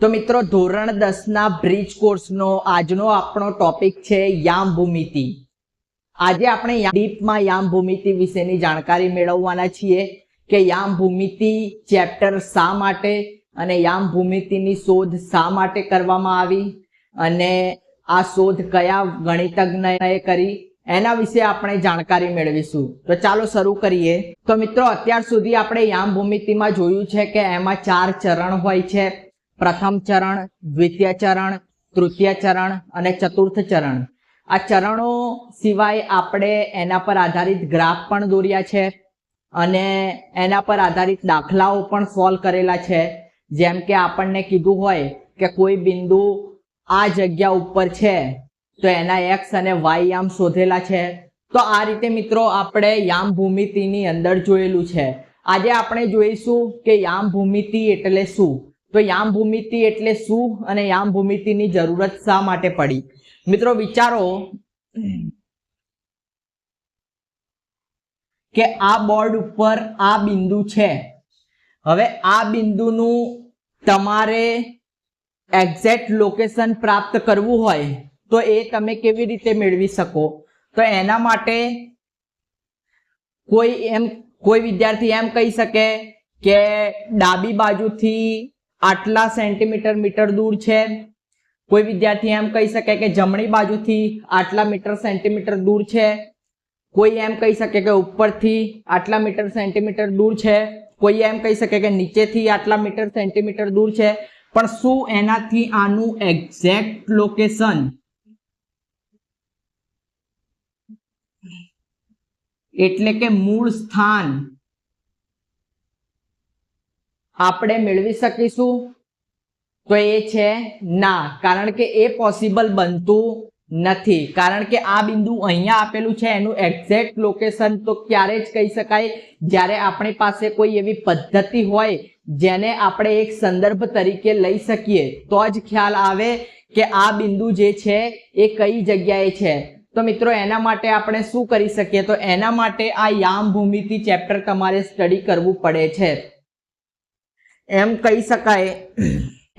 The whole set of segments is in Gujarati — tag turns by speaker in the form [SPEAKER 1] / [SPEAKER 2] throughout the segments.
[SPEAKER 1] તો મિત્રો, ધોરણ દસના બ્રિજ કોર્સનો આજનો આપણો ટોપિક છે યામ ભૂમિતિ આજે આપણે ડીપમાં યામ ભૂમિતિ વિશેની જાણકારી મેળવવાના છીએ કે યામ ભૂમિતિ ચેપ્ટર શા માટે અને યામ ભૂમિતિની શોધ શા માટે કરવામાં આવી અને આ શોધ કયા ગણિતજ્ઞએ કરી એના વિશે આપણે જાણકારી મેળવીશું. તો ચાલો શરૂ કરીએ. તો મિત્રો, અત્યાર સુધી આપણે યામ ભૂમિતિમાં જોયું છે કે એમાં ચાર ચરણ હોય છે. પ્રથમ ચરણ, દ્વિતીય ચરણ, તૃતીય ચરણ અને ચતુર્થ ચરણ. આ ચરણો સિવાય આપણે એના પર આધારિત ગ્રાફ પણ દોર્યા છે અને એના પર આધારિત દાખલાઓ પણ સોલ્વ કરેલા છે. જેમ કે આપણને કીધું હોય કે કોઈ બિંદુ આ જગ્યા ઉપર છે, તો એના એક્સ અને વાય યામ શોધેલા છે. તો આ રીતે મિત્રો આપણે યામ ભૂમિતિની અંદર જોયેલું છે. આજે આપણે જોઈશું કે યામ ભૂમિતિ એટલે શું? તો યામ ભૂમિતિ એટલે શું અને યામ ભૂમિતિની જરૂરત શા માટે પડી? મિત્રો, વિચારો કે આ બોર્ડ ઉપર આ બિંદુ છે. હવે આ બિંદુનું તમારે એક્ઝેક્ટ લોકેશન પ્રાપ્ત કરવું હોય તો એ તમે કેવી રીતે મેળવી શકો? તો એના માટે કોઈ એમ કોઈ વિદ્યાર્થી એમ કહી શકે કે ડાબી બાજુથી આટલા સેન્ટીમીટર, મીટર દૂર છે. કોઈ વિદ્યાર્થી એમ કહી શકે કે જમણી બાજુથી આટલા મીટર, સેન્ટીમીટર દૂર છે. કોઈ એમ કહી શકે કે ઉપરથી આટલા મીટર, સેન્ટીમીટર દૂર છે. કોઈ એમ કહી શકે કે નીચેથી આટલા મીટર, સેન્ટીમીટર દૂર છે. પણ શું એનાથી આનું એક્ઝેક્ટ લોકેશન એટલે કે મૂળ સ્થાન. આપણે મેળવી શકીશું? તો એ છે ના, કારણ કે એ પોસિબલ બનતું નથી. કારણ કે આ બિંદુ અહીંયા આપેલું છે, એનું એક્ઝેક્ટ લોકેશન તો ક્યારે જ કહી શકાય. જ્યારે આપણી પાસે કોઈ એવી પદ્ધતિ હોય, જેને આપણે એક સંદર્ભ તરીકે લઈ શકીએ, તો જ ખ્યાલ આવે કે આ બિંદુ જે છે, એ કઈ જગ્યાએ છે. તો મિત્રો, એના માટે આપણે શું કરી શકીએ? તો એના માટે આ યામ ભૂમિતિ ચેપ્ટર તમારે સ્ટડી કરવું પડે છે. એમ કહી શકાય,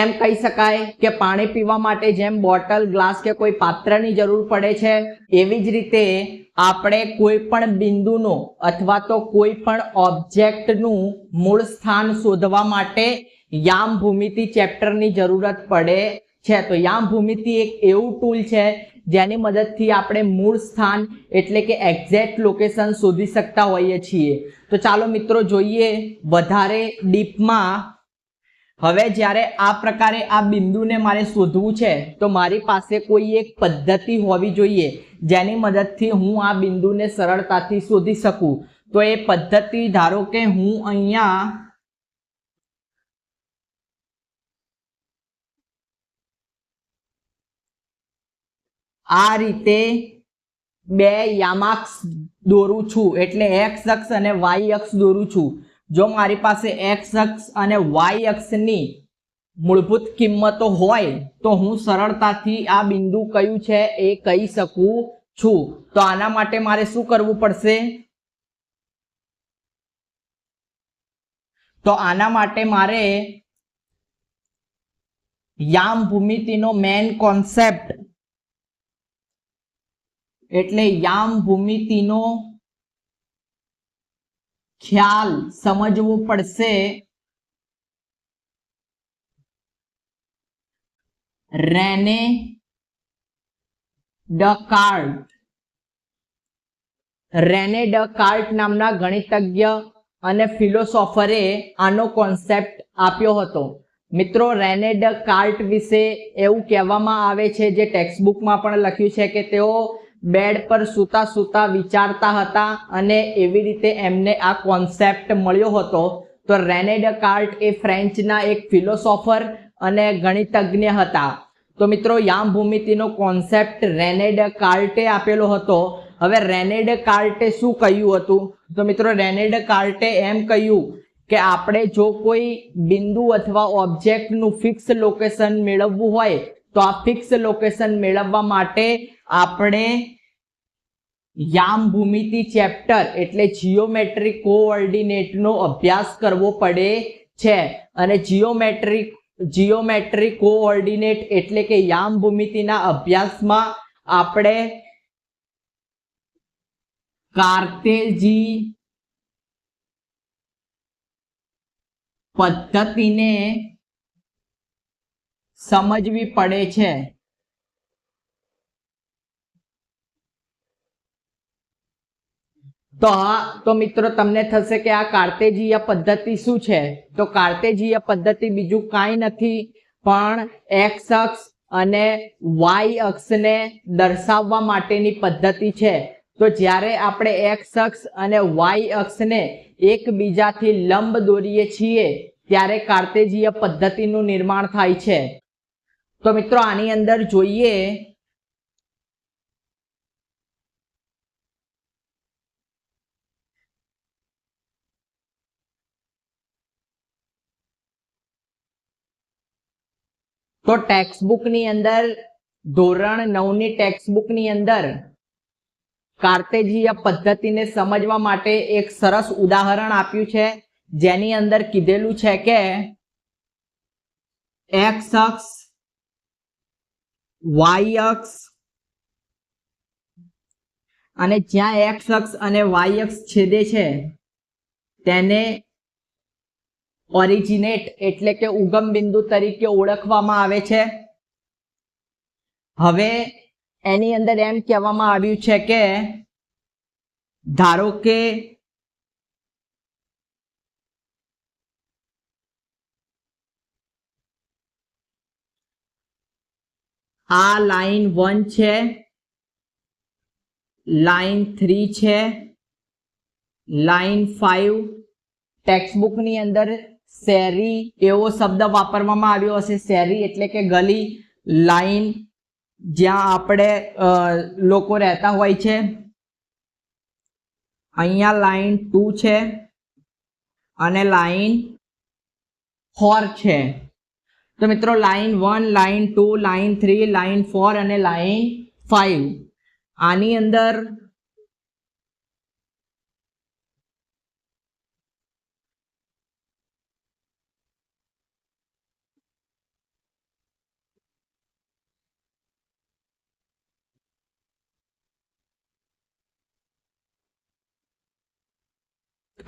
[SPEAKER 1] એમ કહી શકાય કે પાણી પીવા માટે જેમ બોટલ, ગ્લાસ કે કોઈ પાત્રની જરૂર પડે છે, એવી જ રીતે આપણે કોઈ પણ બિંદુનો અથવા તો કોઈ પણ ઓબ્જેક્ટનું મૂળ સ્થાન શોધવા માટે યામ ભૂમિતિ ચેપ્ટરની જરૂરત પડે છે. તો યામ ભૂમિતિ એક એવું ટૂલ છે જેની મદદથી આપણે મૂળ સ્થાન એટલે કે એક્ઝેક્ટ લોકેશન શોધી શકતા હોઈએ છીએ. તો ચાલો મિત્રો જોઈએ, વધારે ડીપમાં હવે જ્યારે આ પ્રકારે આ બિંદુને મારે શોધવું છે, તો મારી પાસે કોઈ એક પદ્ધતિ હોવી જોઈએ જેની મદદથી હું આ બિંદુને સરળતાથી શોધી શકું. તો એ પદ્ધતિ ધારો કે હું અહીંયા આ રીતે બે યામાક્ષ દોરું છું, એટલે એક્સ અક્ષ અને વાય અક્ષ દોરું છું. જો મારી પાસે એક્સ અક્ષ અને વાય અક્ષની મૂળભૂત કિંમતો હોય, તો હું સરળતાથી આ બિંદુ કયું છે એ કહી શકું છું. તો આના માટે મારે શું કરવું પડશે? તો આના માટે મારે યામ ભૂમિતિનો મેન કોન્સેપ્ટ એટલે યામ ભૂમિતિનો ખ્યાલ સમજવો પડશે. રેને ડકાર્ટ રેને ડકાર્ટ નામના ગણિતજ્ઞ અને ફિલોસોફરે આનો કોન્સેપ્ટ આપ્યો હતો. મિત્રો, રેને ડકાર્ટ વિશે એવું કહેવામાં આવે છે જે ટેક્સ્ટબુકમાં પણ લખ્યું છે કે તેઓ બેડ પર સૂતા સૂતા વિચારતા હતા અને એવી રીતે એમને આ કોન્સેપ્ટ મળ્યો હતો. તો રેને ડકાર્ટ એ ફ્રેન્ચના એક ફિલોસોફર અને ગણિતજ્ઞ હતા. તો મિત્રો યામ ભૂમિતિનો કોન્સેપ્ટ રેનેડ કાર્ટે આપેલો હતો. હવે રેનેડ કાર્ટે શું કહ્યું હતું? તો મિત્રો, રેનેડ કાર્ટે એમ કહ્યું કે આપણે જો કોઈ બિંદુ અથવા ઓબ્જેક્ટનું ફિક્સ લોકેશન મેળવવું હોય, તો આ ફિક્સ લોકેશન મેળવવા માટે આપણે યામ ભૂમિતિ ચેપ્ટર એટલે જીઓમેટ્રિક કોઓર્ડિનેટનો અભ્યાસ કરવો પડે છે. અને જીઓમેટ્રિક જીઓમેટ્રી કોઓર્ડિનેટ એટલે કે યામ ભૂમિતિના અભ્યાસમાં આપણે કાર્તેજી પદ્ધતિને સમજવી પડે છે. તો હા, તો મિત્રો, તમને થશે કે આ કાર્તેજીય પદ્ધતિ શું છે? તો કાર્તેજીય પદ્ધતિ બીજું કાંઈ નથી, પણ એક્સ અક્ષ અને વાય અક્ષને દર્શાવવા માટેની પદ્ધતિ છે. તો જ્યારે આપણે એક્સ અક્ષ અને વાય અક્ષને એકબીજાથી લંબ દોરીએ છીએ, ત્યારે કાર્તેજીય પદ્ધતિનું નિર્માણ થાય છે. તો મિત્રો, આની અંદર જોઈએ તો ટેક્સ્ટબુકની અંદર, ધોરણ નવની ટેક્સ્ટબુકની અંદર, કાર્તેજીય પદ્ધતિને સમજવા માટે એક સરસ ઉદાહરણ આપ્યું છે, જેની અંદર કીધેલું છે કે એક્સ અક્ષ વાય અક્ષ, અને જ્યાં એક્સ અક્ષ અને વાય અક્ષ છેદે છે, તેને ઓરિજિનેટ એટલે કે ઉગમ બિંદુ તરીકે ઓળખવામાં આવે છે. હવે એની અંદર એમ કહેવામાં આવ્યું છે કે ધારો કે આ લાઈન વન છે, લાઈન થ્રી છે, લાઈન ફાઈવ, ટેક્સ્ટબુકની અંદર શેરી, એવો શબ્દ વાપરવામાં આવ્યો હશે, શેરી એટલે કે ગલી, લાઈન, જ્યાં આપણે લોકો રહેતા હોય છે. અહીંયા લાઈન ટુ છે અને લાઈન ફોર છે. તો મિત્રો, line one, line two, line three, line four અને લાઈન ફાઈવ. આની અંદર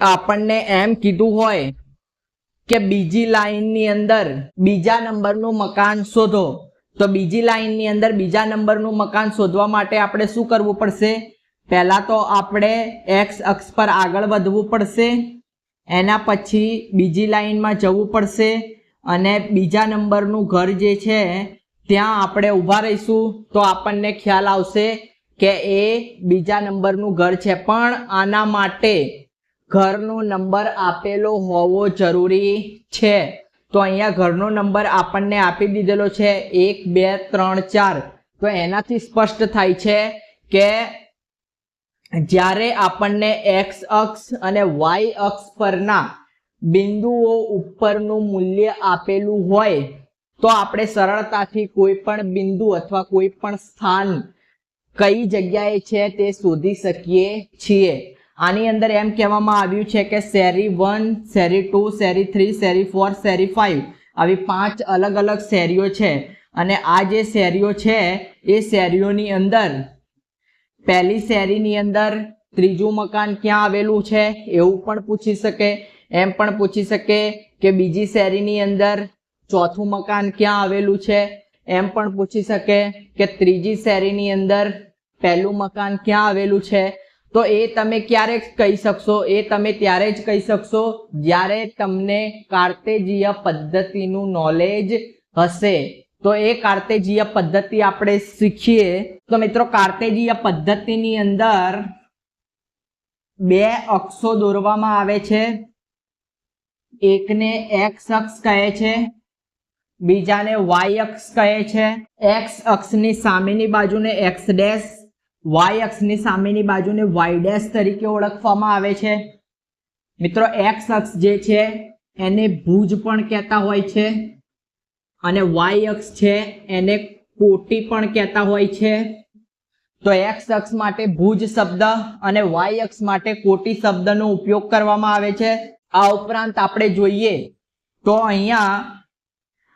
[SPEAKER 1] આપણને એમ કીધું હોય કે બીજી લાઈનની અંદર બીજા નંબરનું મકાન શોધો. તો બીજી લાઈનની અંદર બીજા નંબરનું મકાન શોધવા માટે આપણે શું કરવું પડશે? પહેલાં તો આપણે એક્સ અક્ષ પર આગળ વધવું પડશે. એના પછી બીજી લાઈનમાં જવું પડશે. અને બીજા નંબરનું ઘર જે છે, ત્યાં આપણે ઊભા રહીશું. તો આપણને ખ્યાલ આવશે કે એ બીજા નંબરનું ઘર છે. પણ આના માટે ઘરનો નંબર આપેલો હોવો જરૂરી છે. તો અહીંયા ઘરનો નંબર આપણને આપી દીધેલો છે એક, બે, ત્રણ, ચાર. તો એનાથી સ્પષ્ટ થાય છે કે જ્યારે આપણને એક્સ અક્ષ અને વાય અક્ષ પરના બિંદુઓ ઉપરનું મૂલ્ય આપેલું હોય, તો આપણે સરળતાથી કોઈ પણ બિંદુ અથવા કોઈ પણ સ્થાન કઈ જગ્યાએ છે તે શોધી શકીએ છીએ. આની અંદર એમ કહેવામાં આવ્યું છે કે શેરી વન, શેરી ટુ, શેરી થ્રી, શેરી ફોર, શેરી ફાઇવ આવી પાંચ અલગ અલગ શેરીઓ છે. અને આ જે શેરીઓ છે, એ શેરીઓની અંદર પહેલી શેરીની અંદર ત્રીજું મકાન ક્યાં આવેલું છે એવું પણ પૂછી શકે. એમ પણ પૂછી શકે કે બીજી શેરીની અંદર ચોથું મકાન ક્યાં આવેલું છે. એમ પણ પૂછી શકે કે ત્રીજી શેરીની અંદર પહેલું મકાન ક્યાં આવેલું છે. તો એ તમે ક્યારે કહી શકશો? એ તમે ત્યારે જ કહી શકશો જ્યારે તમને કાર્તેજીય પદ્ધતિનું નોલેજ હશે. તો એ કાર્તેજીય પદ્ધતિ આપણે શીખીએ. તો મિત્રો કાર્તેજીય પદ્ધતિની અંદર બે અક્ષો દોરવામાં આવે છે. એકને એક્સ અક્ષ કહે છે, બીજાને વાય અક્ષ કહે છે. એક્સ અક્ષની સામેની બાજુને એક્સ ડેશ વાય અક્ષની સામેની બાજુને વાય ડેશ તરીકે ઓળખવામાં આવે છે. મિત્રો એક્સ અક્ષ જે છે, એને ભુજ પણ કહેતા હોય છે અને વાય અક્ષ છે, એને કોટી પણ કહેતા હોય છે. તો એક્સ અક્ષ માટે ભુજ શબ્દ અને વાય અક્ષ માટે કોટી શબ્દનો ઉપયોગ કરવામાં આવે છે. આ ઉપરાંત આપણે જોઈએ તો અહીંયા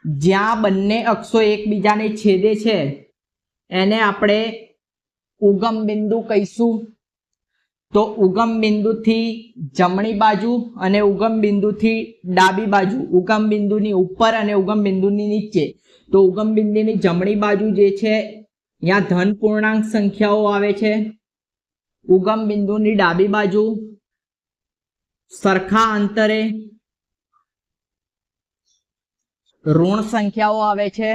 [SPEAKER 1] જ્યાં બંને અક્ષો એકબીજાને છેદે છે, એને આપણે ઉગમ બિંદુ કહીશું. તો ઉગમ બિંદુથી જમણી બાજુ અને ઉગમ બિંદુથી ડાબી બાજુ. ઉગમ બિંદુની ઉપર અને ઉગમ બિંદુની નીચે. તો ઉગમ બિંદુની જમણી બાજુ જે છે ત્યાં ધન પૂર્ણાંક સંખ્યાઓ આવે છે. ઉગમ બિંદુની ડાબી બાજુ, સરખા અંતરે ઋણ સંખ્યાઓ આવે છે.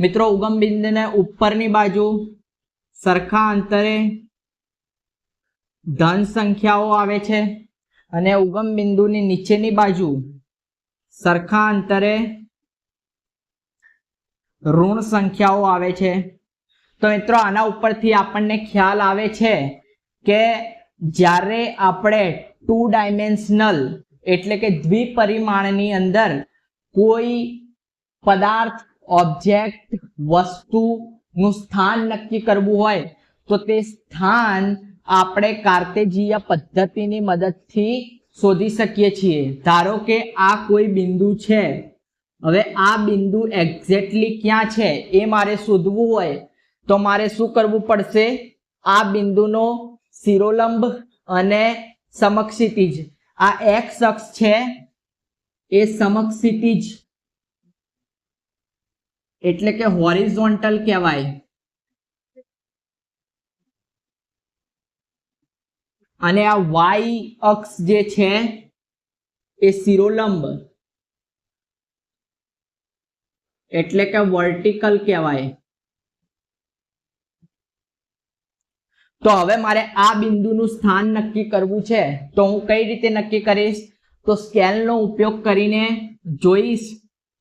[SPEAKER 1] મિત્રો, ઉગમ બિંદુને ઉપરની બાજુ સરખા અંતરે ધન સંખ્યાઓ આવે છે અને ઉગમ બિંદુની નીચેની બાજુ સરખા અંતરે ઋણ સંખ્યાઓ આવે છે. તો મિત્રો, આના ઉપરથી આપણને ખ્યાલ આવે છે કે જ્યારે આપણે ટુ ડાયમેન્શનલ એટલે કે દ્વિપરિમાણની અંદર કોઈ પદાર્થ ઓબ્જેક્ટ વસ્તુનું સ્થાન નક્કી કરવું હોય, તો તે સ્થાન આપણે કાર્તેજીય પદ્ધતિની મદદથી શોધી શકીએ છીએ. ધારો કે આ કોઈ બિંદુ છે. હવે આ બિંદુ એક્ઝેક્ટલી ક્યાં છે એ મારે શોધવું હોય, તો મારે શું કરવું પડશે? આ બિંદુનો શિરોલંબ અને સમક્ષિતિજ. આ એક્સ અક્ષ છે, એ સમક્ષિતિજ એટલે કે હોરિઝોન્ટલ કહેવાય. અને આ વાય અક્ષ જે છે, એ શિરોલંબ. એટલે કે વર્ટિકલ કહેવાય. તો હવે મારે આ બિંદુનું સ્થાન નક્કી કરવું છે. તો હું કઈ રીતે નક્કી કરીશ? તો સ્કેલનો ઉપયોગ કરીને જોઈશ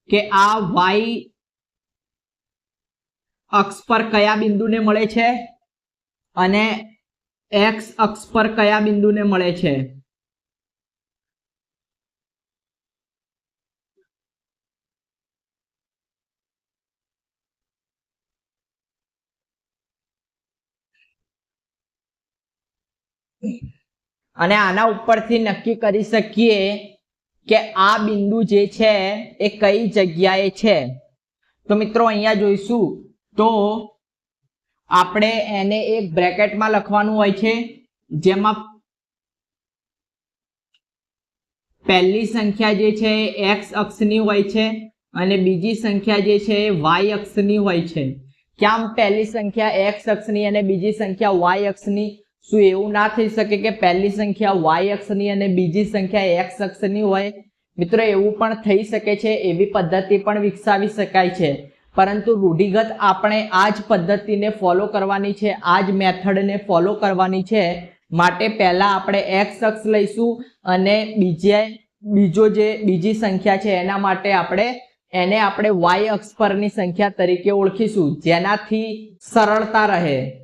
[SPEAKER 1] કે આ વાય અક્ષ પર કયા બિંદુને મળે છે? અને એક્સ અક્ષ પર કયા બિંદુને મળે છે? અને આના ઉપરથી નક્કી કરી શકીએ કે આ બિંદુ જે છે એ કઈ જગ્યાએ છે. તો મિત્રો અહીંયા જોઈશું. તો આપણે એને એક બ્રેકેટમાં લખવાનું હોય છે, જેમાં પહેલી સંખ્યા જે છે એક્સ અક્ષની હોય છે અને બીજી સંખ્યા જે છે વાય અક્ષની હોય છે. ક્યાં પહેલી સંખ્યા એક્સ અક્ષની અને બીજી સંખ્યા વાય અક્ષની? શું એવું ના થઈ શકે કે પહેલી સંખ્યા વાય અક્ષની અને બીજી સંખ્યા એક્સ અક્ષની હોય? મિત્રો, એવું પણ થઈ શકે છે, એવી પદ્ધતિ પણ વિકસાવી શકાય છે. પરંતુ રૂઢિગત આપણે આ જ પદ્ધતિને ફોલો કરવાની છે, આ જ મેથડને ફોલો કરવાની છે. માટે પહેલાં આપણે એક્સ અક્ષ લઈશું અને બીજે, બીજો જે, બીજી સંખ્યા છે એના માટે આપણે, એને આપણે વાય અક્ષ પરની સંખ્યા તરીકે ઓળખીશું, જેનાથી સરળતા રહે.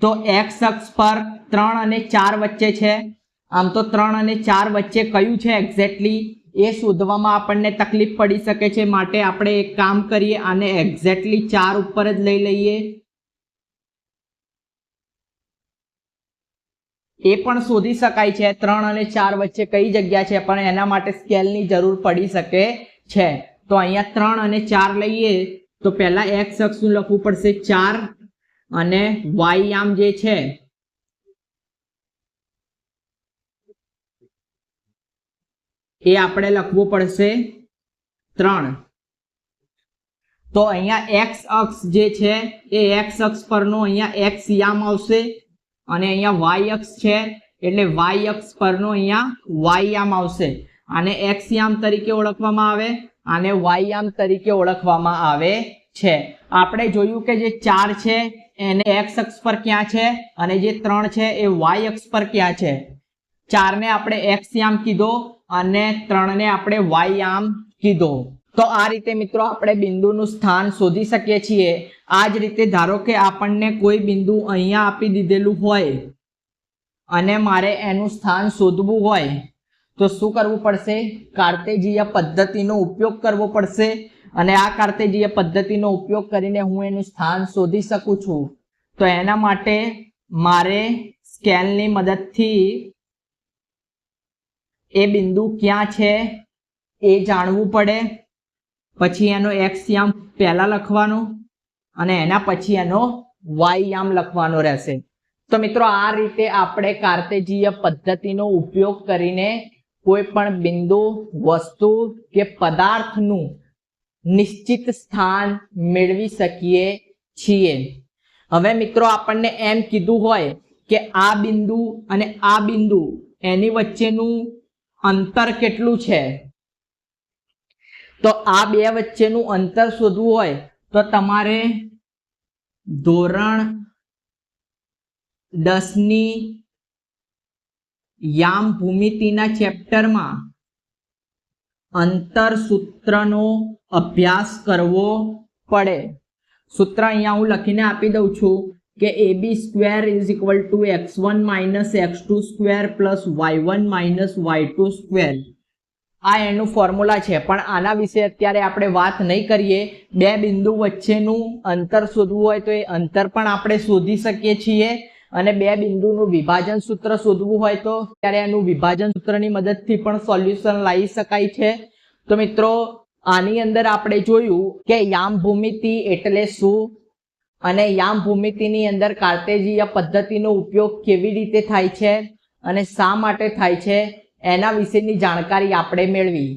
[SPEAKER 1] તો એક્સ અક્ષ પર ત્રણ અને ચાર વચ્ચે છે. આમ તો ત્રણ અને ચાર વચ્ચે કયું છે એક્ઝેક્ટલી એ શોધવામાં આપણને તકલીફ પડી શકે છે. માટે આપણે એક કામ કરીએ, આને એક્ઝેક્ટલી ચાર ઉપર જ લઈ લઈએ. એ પણ શોધી શકાય છે. ત્રણ અને ચાર વચ્ચે કઈ જગ્યા છે? પણ એના માટે સ્કેલની જરૂર પડી શકે છે. તો અહીંયા ત્રણ અને ચાર લઈએ. તો પહેલા એક્સ અક્ષનું લખવું પડશે ચાર અને વાય આમ જે છે એ આપણે લખવું પડશે ત્રણ. તો અહીંયા એક્સ અક્ષ જે છે, એ એક્સ અક્ષ પરનું અહીંયા એક્સ યામ આવશે અને અહીંયા વાય અક્ષ છે, એટલે વાય અક્ષ પરનું અહીંયા વાય યામ આવશે. આને એક્સ યામ તરીકે ઓળખવામાં આવે આને વાય યામ તરીકે ઓળખવામાં આવે છે. આપણે જોયું કે જે ચાર છે, એને એક્સ અક્ષ પર ક્યાં છે અને જે ત્રણ છે, એ વાય અક્ષ પર ક્યાં છે? ચારને આપણે એક્સ યામ કીધો અને ત્રણને આપણે વાય યામ કીધો. તો આ રીતે મિત્રો આપણે બિંદુનું સ્થાન શોધી શકીએ છીએ. આ જ રીતે ધારો કે આપણને કોઈ બિંદુ અહીંયા આપી દીધેલું હોય અને મારે એનું સ્થાન શોધવું હોય, તો શું કરવું પડશે? કાર્તેજીય પદ્ધતિનો ઉપયોગ કરવો પડશે અને આ કાર્તેજીય પદ્ધતિનો ઉપયોગ કરીને હું એનું સ્થાન શોધી શકું છું. તો એના માટે મારે સ્કેલની મદદથી એ બિંદુ ક્યાં છે? એ જાણવું પડે. પછી એનો એક્સ યામ પહેલાં લખવાનો અને એના પછી એનો વાય યામ લખવાનો રહેશે. તો મિત્રો, આ રીતે આપણે કાર્તેજીય પદ્ધતિનો ઉપયોગ કરીને કોઈ પણ બિંદુ, વસ્તુ કે પદાર્થનું નિશ્ચિત સ્થાન મેળવી શકીએ છીએ. હવે મિત્રો, આપણને એમ કીધું હોય કે આ બિંદુ અને આ બિંદુ એની વચ્ચેનું અંતર કેટલું છે? તો આ બે વચ્ચેનું અંતર શોધવું હોય તો તમારે ધોરણ દસની યામ ભૂમિતિના ચેપ્ટરમાં અંતર સૂત્રનો અભ્યાસ કરવો પડે. સૂત્ર અહીંયા હું લખીને આપી દઉં છું. કે A B square is equal to X one minus X two square plus Y one minus Y two square. આ એનું ફોર્મ્યુલા છે, પણ આના વિશે અત્યારે આપણે વાત નહીં કરીએ. બે બિંદુ વચ્ચેનું અંતર શોધવું હોય તો એ અંતર પણ આપણે શોધી શકીએ છીએ. અને બે બિંદુનું વિભાજન સૂત્ર શોધવું હોય તો ત્યારે એનું વિભાજન સૂત્રની મદદથી પણ સોલ્યુશન લાવી શકાય છે. તો મિત્રો, આની અંદર આપણે જોયું કે યામ ભૂમિતિ એટલે શું? અને યામ ભૂમિતિની અંદર કાર્તેજીય પદ્ધતિનો ઉપયોગ કેવી રીતે થાય છે અને શા માટે થાય છે, એના વિશેની જાણકારી આપણે મેળવી.